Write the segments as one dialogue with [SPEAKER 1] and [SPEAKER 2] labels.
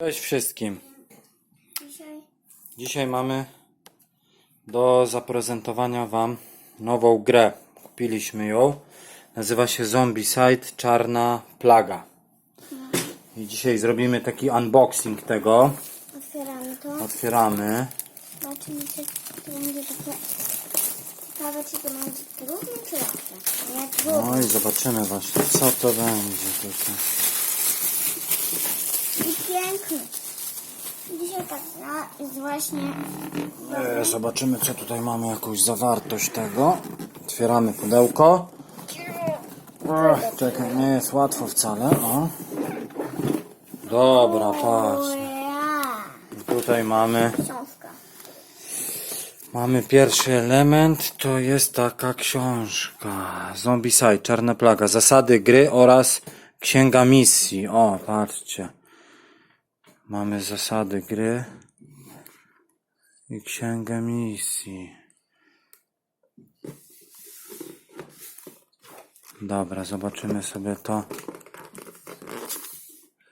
[SPEAKER 1] Cześć wszystkim.
[SPEAKER 2] Dzisiaj
[SPEAKER 1] Dzisiaj mamy do zaprezentowania Wam nową grę. Kupiliśmy ją. Nazywa się Zombicide Czarna Plaga. I dzisiaj zrobimy taki unboxing tego.
[SPEAKER 2] otwieramy to.
[SPEAKER 1] Otwieramy.
[SPEAKER 2] Zobaczymy, czy to będzie takie ciekawe, czy to będzie trudne, czy łatwe.
[SPEAKER 1] No i zobaczymy właśnie, co to będzie tutaj.
[SPEAKER 2] Piękny. Dzisiaj tak no, jest właśnie
[SPEAKER 1] E, zobaczymy, co tutaj mamy, jakąś zawartość tego. Otwieramy pudełko. Ech, czekaj, nie jest łatwo wcale. O. Dobra, patrz. Tutaj mamy,
[SPEAKER 2] książka.
[SPEAKER 1] mamy pierwszy element, to jest taka książka. Zombicide, Czarna Plaga, zasady gry oraz księga misji. O, patrzcie. Mamy zasady gry i księgę misji. Dobra, zobaczymy sobie to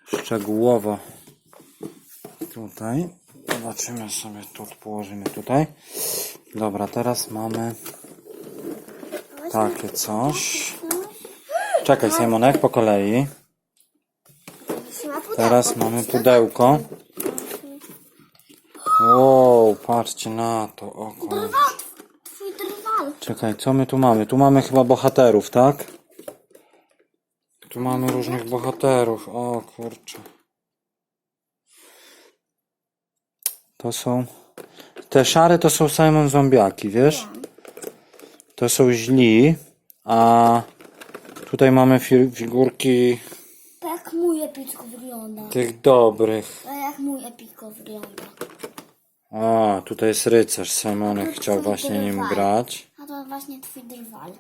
[SPEAKER 1] szczegółowo tutaj. Zobaczymy sobie tu, położymy tutaj. Dobra, teraz mamy takie coś. Czekaj, Simonek, po kolei. Teraz mamy pudełko. Wow, patrzcie na to. Czekaj, co my tu mamy? Tu mamy chyba bohaterów, tak? Tu mamy różnych bohaterów. O kurczę. To są. Te szare to są Simon Zombiaki, wiesz? To są źli. A tutaj mamy fi- figurki
[SPEAKER 2] jak mój epicko wygląda.
[SPEAKER 1] tych dobrych.
[SPEAKER 2] To jak mój epicko wygląda.
[SPEAKER 1] A, tutaj jest rycerz. Simonek chciał właśnie nim grać.
[SPEAKER 2] A to właśnie twój drwal.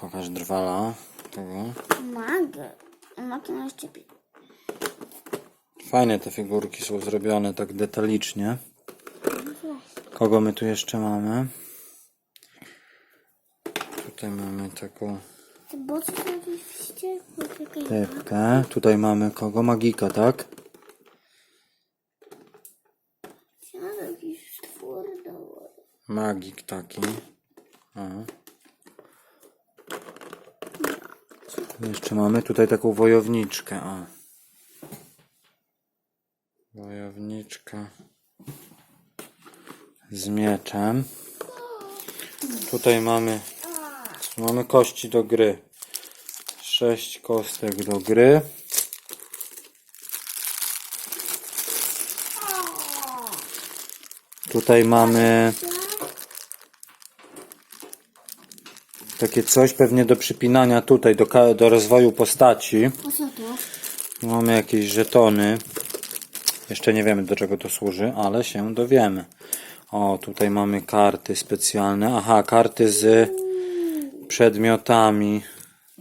[SPEAKER 1] Pokaż drwala. Tego.
[SPEAKER 2] Mag. Mag na szczepi.
[SPEAKER 1] Fajne te figurki są zrobione tak detalicznie. Kogo my tu jeszcze mamy? Tutaj mamy taką
[SPEAKER 2] Czekaj.
[SPEAKER 1] tepkę. Tutaj mamy kogo? Magika, tak? Magik taki. Tu jeszcze mamy tutaj taką wojowniczkę. O. Wojowniczka z mieczem. Tutaj mamy mamy kości do gry. Sześć kostek do gry. Tutaj mamy takie coś pewnie do przypinania tutaj, do, do rozwoju postaci. Mamy jakieś żetony. Jeszcze nie wiemy do czego to służy, ale się dowiemy. O, tutaj mamy karty specjalne. Aha, karty z przedmiotami.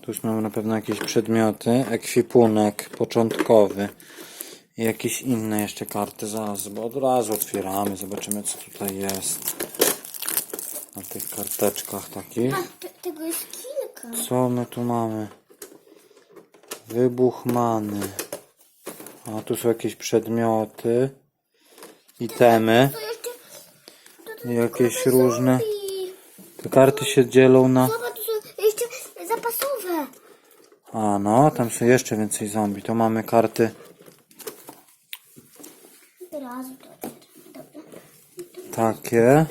[SPEAKER 1] Tu już mamy na pewno jakieś przedmioty. Ekwipunek początkowy. I jakieś inne jeszcze karty. Zaraz, bo od razu otwieramy. Zobaczymy co tutaj jest. Na tych karteczkach takich.
[SPEAKER 2] A, te, tego jest kilka.
[SPEAKER 1] Co my tu mamy? Wybuch many. A tu są jakieś przedmioty. Itemy. Jakieś różne. Te karty się dzielą na.
[SPEAKER 2] Zobacz, tu są jeszcze zapasowe.
[SPEAKER 1] A no, tam są jeszcze więcej zombie. To mamy karty
[SPEAKER 2] Od razu to Dobra.
[SPEAKER 1] takie.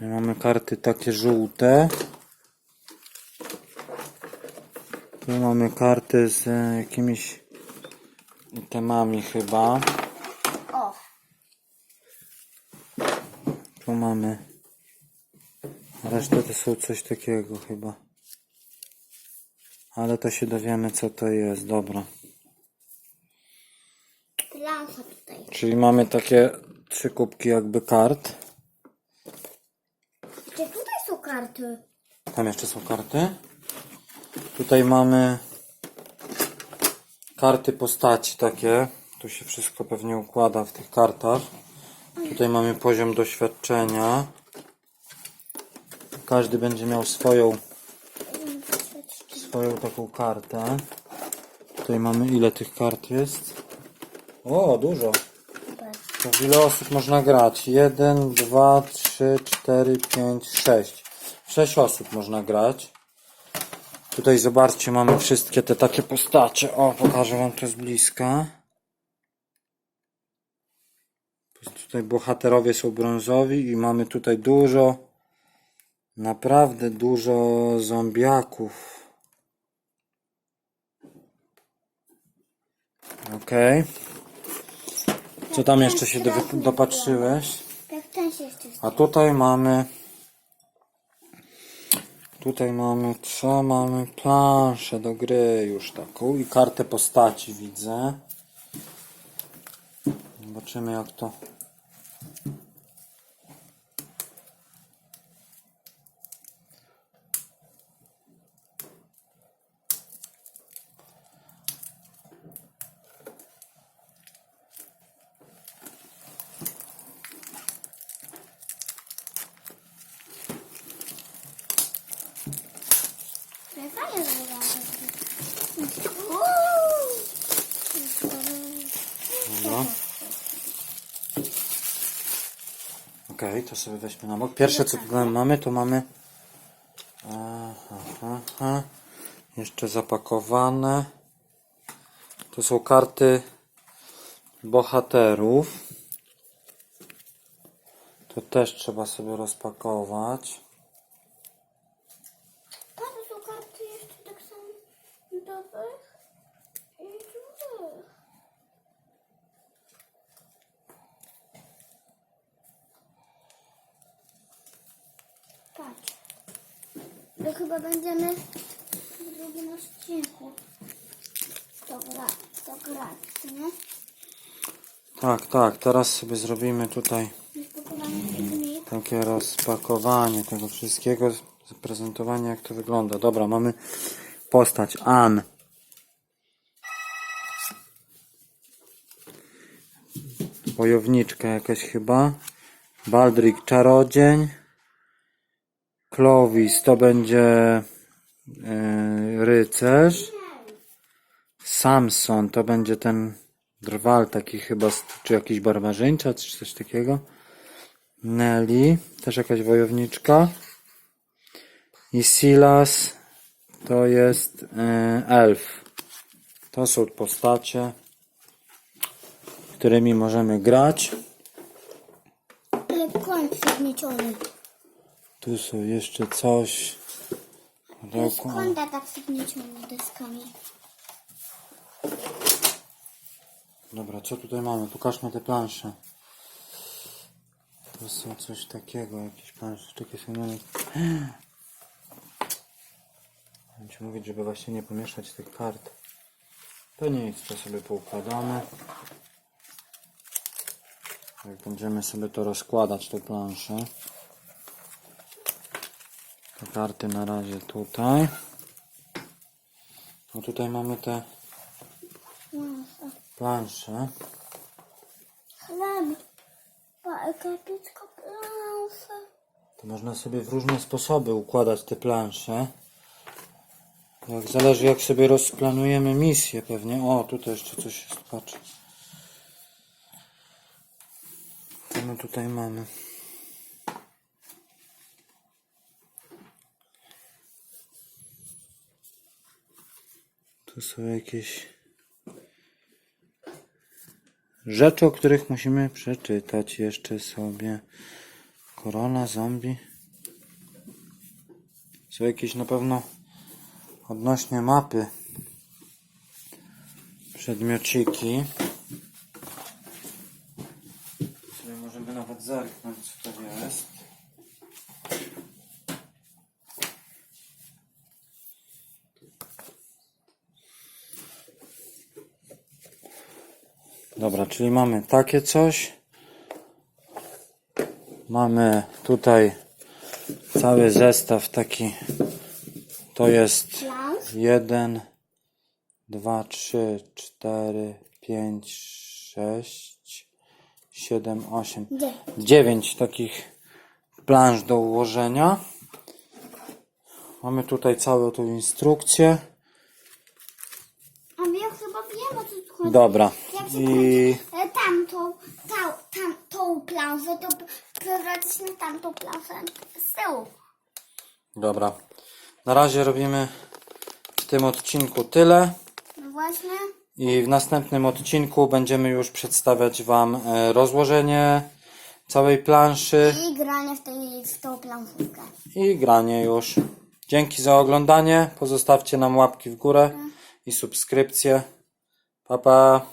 [SPEAKER 1] I mamy karty takie żółte. Tu mamy karty z e, jakimiś itemami chyba.
[SPEAKER 2] O,
[SPEAKER 1] Tu mamy. Reszta to są coś takiego chyba. Ale to się dowiemy co to jest. Dobra.
[SPEAKER 2] tutaj.
[SPEAKER 1] Czyli mamy takie trzy kubki jakby kart.
[SPEAKER 2] Gdzie tutaj są karty?
[SPEAKER 1] Tam jeszcze są karty. Tutaj mamy karty postaci takie. Tu się wszystko pewnie układa w tych kartach. Tutaj mamy poziom doświadczenia. Każdy będzie miał swoją swoją taką kartę. Tutaj mamy ile tych kart jest? O, dużo. To w ile osób można grać? 1, 2, 3, 4, 5, 6. 6 osób można grać. Tutaj zobaczcie, mamy wszystkie te takie postacie. O, pokażę wam to z bliska. Tutaj bohaterowie są brązowi i mamy tutaj dużo, naprawdę dużo zombiaków. Okej. Co tam jeszcze się do, dopatrzyłeś?
[SPEAKER 2] Jeszcze
[SPEAKER 1] A tutaj mamy. Tutaj mamy co? Mamy planszę do gry już taką i kartę postaci widzę. Zobaczymy jak to.
[SPEAKER 2] Ja fajnie zrobiłam.
[SPEAKER 1] No. Okej, to sobie weźmy na bok. Pierwsze co mamy, to mamy. Aha, aha. Jeszcze zapakowane. To są karty bohaterów. To też trzeba sobie rozpakować.
[SPEAKER 2] Tam są karty jeszcze tak samo dobrych i dużych. Patrz. To chyba będziemy w drugim odcinku. To gra, to grać, nie?
[SPEAKER 1] Tak, tak, teraz sobie zrobimy tutaj takie rozpakowanie tego wszystkiego, zaprezentowanie jak to wygląda. Dobra, mamy postać Ann. Wojowniczka jakaś chyba. Baldrick czarodziej. Clovis to będzie e, rycerz. Samson to będzie ten drwal taki chyba, czy jakiś barbarzyńca, czy coś takiego. Nelly, też jakaś wojowniczka. I Silas to jest e, elf. To są postacie, którymi możemy grać.
[SPEAKER 2] Ale koń przygnieciony.
[SPEAKER 1] Tu są jeszcze coś.
[SPEAKER 2] To jest koń tak przygnieciony deskami.
[SPEAKER 1] Dobra, co tutaj mamy? Pokażmy te plansze. To są coś takiego, jakieś plansze. Takie są mamy. Będę mówić, żeby właśnie nie pomieszać tych kart. To nic, to sobie poukładamy. Jak będziemy sobie to rozkładać, te plansze. Karty na razie tutaj. No tutaj mamy te plansze.
[SPEAKER 2] Chleb. Pa, kapicka plansa.
[SPEAKER 1] To można sobie w różne sposoby układać te plansze. Jak zależy jak sobie rozplanujemy misję pewnie. O, tutaj jeszcze coś jest, patrz. Co my tutaj mamy? Tu są jakieś rzeczy, o których musimy przeczytać jeszcze sobie. Korona, zombie. Są jakieś na pewno odnośnie mapy przedmiociki. Sobie możemy nawet zerknąć co to jest. Dobra, czyli mamy takie coś. Mamy tutaj cały zestaw taki. To jest
[SPEAKER 2] Plansz.
[SPEAKER 1] jeden, dwa, trzy, cztery, pięć, sześć, siedem, osiem,
[SPEAKER 2] Gdzie?
[SPEAKER 1] dziewięć takich plansz do ułożenia. mamy tutaj całą tą instrukcję.
[SPEAKER 2] A ja chyba wiem o co tu chodzi.
[SPEAKER 1] Dobra. I
[SPEAKER 2] I... tamtą, tą, tam, tą planszę, to na tamtą planszę z tyłu.
[SPEAKER 1] dobra. Na razie robimy w tym odcinku tyle.
[SPEAKER 2] No właśnie.
[SPEAKER 1] I w następnym odcinku będziemy już przedstawiać Wam e, rozłożenie całej planszy
[SPEAKER 2] I granie w, tej, w tą planszówkę.
[SPEAKER 1] i granie już. Dzięki za oglądanie. Pozostawcie nam łapki w górę i subskrypcje. Pa pa.